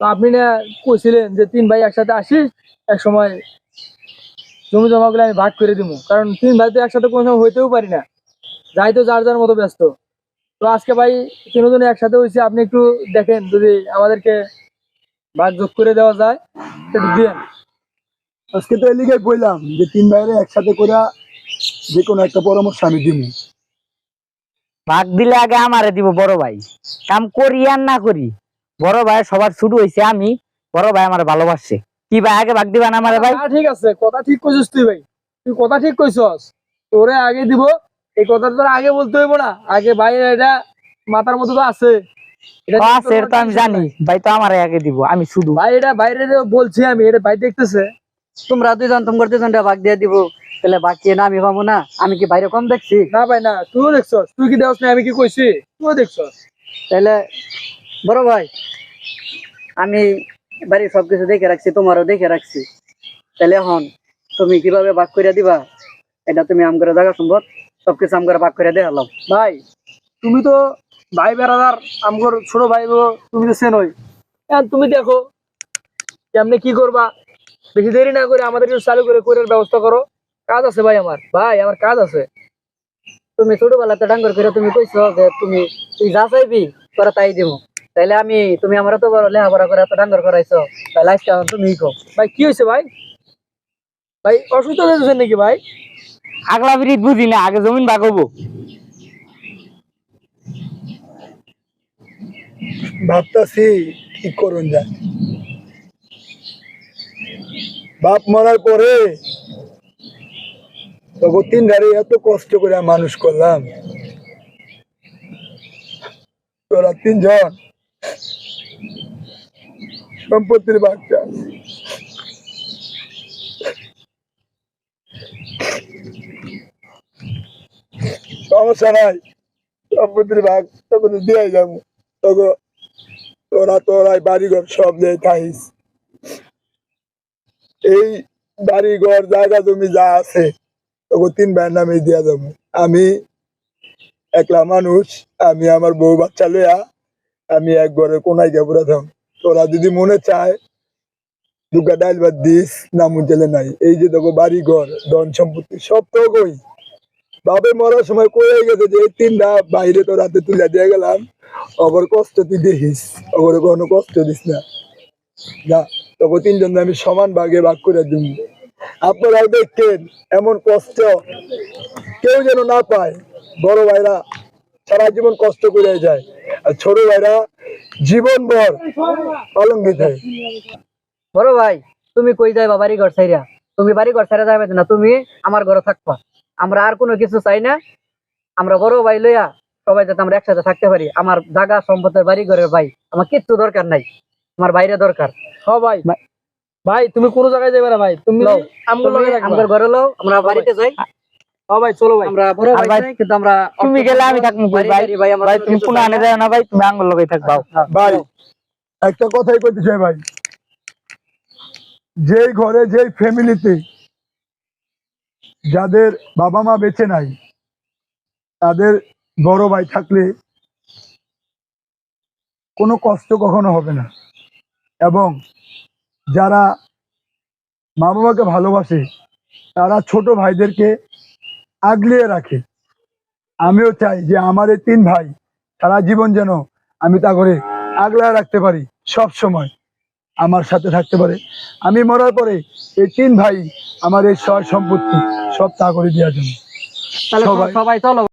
তো আপনি না কইছিলেন যে তিন ভাই একসাথে আসিস এক সময় জমি জমা গুলো আমি ভাগ করে দিব কারণ তিন ভাই তো একসাথে কোনো সময় হইতেও পারি না। যাই তো যার যার মতো ব্যস্ত। তো আজকে ভাই তিনজনে একসাথে হয়েছে আপনি একটু দেখেন যদি আমাদেরকে ভাগ যোগ করে দেওয়া যায় একটু দিয়েন। আজকে তো এলিগে বললাম যে তিন ভাইরে একসাথে করে যে কোনো একটা পরামর্শ আমি দিব ভাগ দিলে আগে আমারে দিব বড় ভাই। কাম করি আর না করি। বড় ভাই সবার শুরু হয়েছে আমি। বড় ভাই আমার ভালোবাসছে। কি ভাই আগে ভাগ দিবা না আমারে ভাই? ঠিক আছে কথা ঠিক কইছিস তুই ভাই। তুই কথা ঠিক কইছস? তোরে আগে দিব এই কথা তোর আগে বলতে হইব না। আগে ভাই এটা মাথার মতো তো আছে। আছে তো আমি জানি। ভাই। তো আমারে আগে দিব আমি শুধু। ভাই এটা বাইরে বলছি আমি এটা ভাই দেখতেছে। তোমরা দুজন তোমার দুজনটা ভাগ দিয়ে দিব। তাহলে বাকি না আমি পাবো না। আমি কি বাইরে কম দেখছি? না ভাই না তুইও দেখছস। তুই কি দেওয়াস না আমি কি কইছি? তুইও দেখছস। তাহলে বড় ভাই, আমি বাড়ির সবকিছু দেখে রাখছি, তোমারও দেখে রাখছি। তাহলে এখন তুমি কীভাবে ভাগ করে দিবা? এটা তুমি আম করে জায়গা সম্ভব সবকিছু আম করে ভাগ করে দেখালাম ভাই, তুমি তো ভাই বেড়াদার, আমগর ছোট ভাই তুমি তো চেনই। এখন তুমি দেখো, কেমনে কি করবা? বেশি দেরি না করে আমাদের চালু করে করে ব্যবস্থা করো। কাজ আছে ভাই আমার ভাই আমার কাজ আছে। তুমি ছোটবেলাতে ডাঙ্গর করে তুমি কইছো যে তুমি তুই যা চাইবি, তোরা তাই দিব তাইলে আমি তুমি আমার তো বড় লেখাপড়া করে এত ডাঙ্গর করাইছো তাহলে আজকে এখন তুমি কো ভাই কি হয়েছে ভাই? ভাই অসুস্থ হয়েছেন নাকি ভাই? আগলা বিরিত বুঝি না আগে জমিন ভাগ হব ভাবতাছি ঠিক করুন যায় বাপ মরার পরে তখন তিন ধারে এত কষ্ট করে মানুষ করলাম। তোরা তিনজন সম্পত্তির বাচ্চা। সমস্যা নাই। সম্পত্তির ভাগ তখন দিয়ে যাব। তখন তোরা তোরাই বাড়িঘর সব দিয়ে খাইস এই বাড়িঘর, জায়গা, জমি যা আছে, তখন তিন ভাইয়ের নামে দিয়া যাব। আমি একলা মানুষ, আমি আমার বউ বাচ্চা লইয়া, আমি এক ঘরে কোনায় গিয়ে পুরা থাম। তোরা যদি মনে চায়, দুগা ডাইল ভাত দিস না মুঞ্চেলে নাই। এই যে দেখো বাড়ি ঘর ধন সম্পত্তি, সব তো কই বাবে মরার সময় কয়ে গেছে যে তিনটা বাইরে তো রাতে তুলে দিয়ে গেলাম। অগর কষ্ট তুই দেখিস অগরে কোনো কষ্ট দিস না। না তখন তিনজন আমি সমান ভাগে ভাগ করে দিব আপনারাও দেখেন, এমন কষ্ট কেউ যেন না পায়। বড় ভাইরা সারা জীবন কষ্ট করে যায়। আর ছোট ভাইরা জীবন ভর অলঙ্কিত হয় বড় ভাই তুমি কই যাইবা বাড়ি ঘর ছাইরা? তুমি বাড়ি ঘর ছাইরা যাবে না তুমি আমার ঘরে থাকবা। আমরা আর কোনো কিছু চাই না। আমরা বড় ভাই লইয়া সবাই যাতে আমরা একসাথে থাকতে পারি। আমার জায়গা সম্পদের বাড়ি ঘরের ভাই আমার কিচ্ছু দরকার নাই। আমার বাইরে দরকার। হ ভাই। ভাই তুমি কোনো জায়গায় যাবে না ভাই? তুমি। আমার ঘরে লও আমরা বাড়িতে যাই। ভাই চলো ভাই। আমরা বড় ভাই ভাই, কিন্তু আমরা তুমি গেলে আমি থাকব ভাই ভাই। আমরা ভাই কোনো তুমি কিছু আনে যায় না ভাই তুমি আঙ্গুল লগাই থাকবাও ভাই একটা কথাই বলতে চাই ভাই। যেই ঘরে যেই ফ্যামিলিতে যাদের বাবা মা বেঁচে নাই তাদের বড় ভাই থাকলে কোনো কষ্ট কখনো হবে না। এবং যারা মা বাবাকে ভালোবাসে তারা ছোট ভাইদেরকে আগলিয়ে রাখে। আমিও চাই যে আমার এই তিন ভাই সারা জীবন যেন আমি তা করে আগলায় রাখতে পারি সব সময় আমার সাথে থাকতে পারে। আমি মরার পরে এই তিন ভাই আমার এই সয় সম্পত্তি সব তা করে দেওয়ার জন্য। সবাই- সবাই চলো।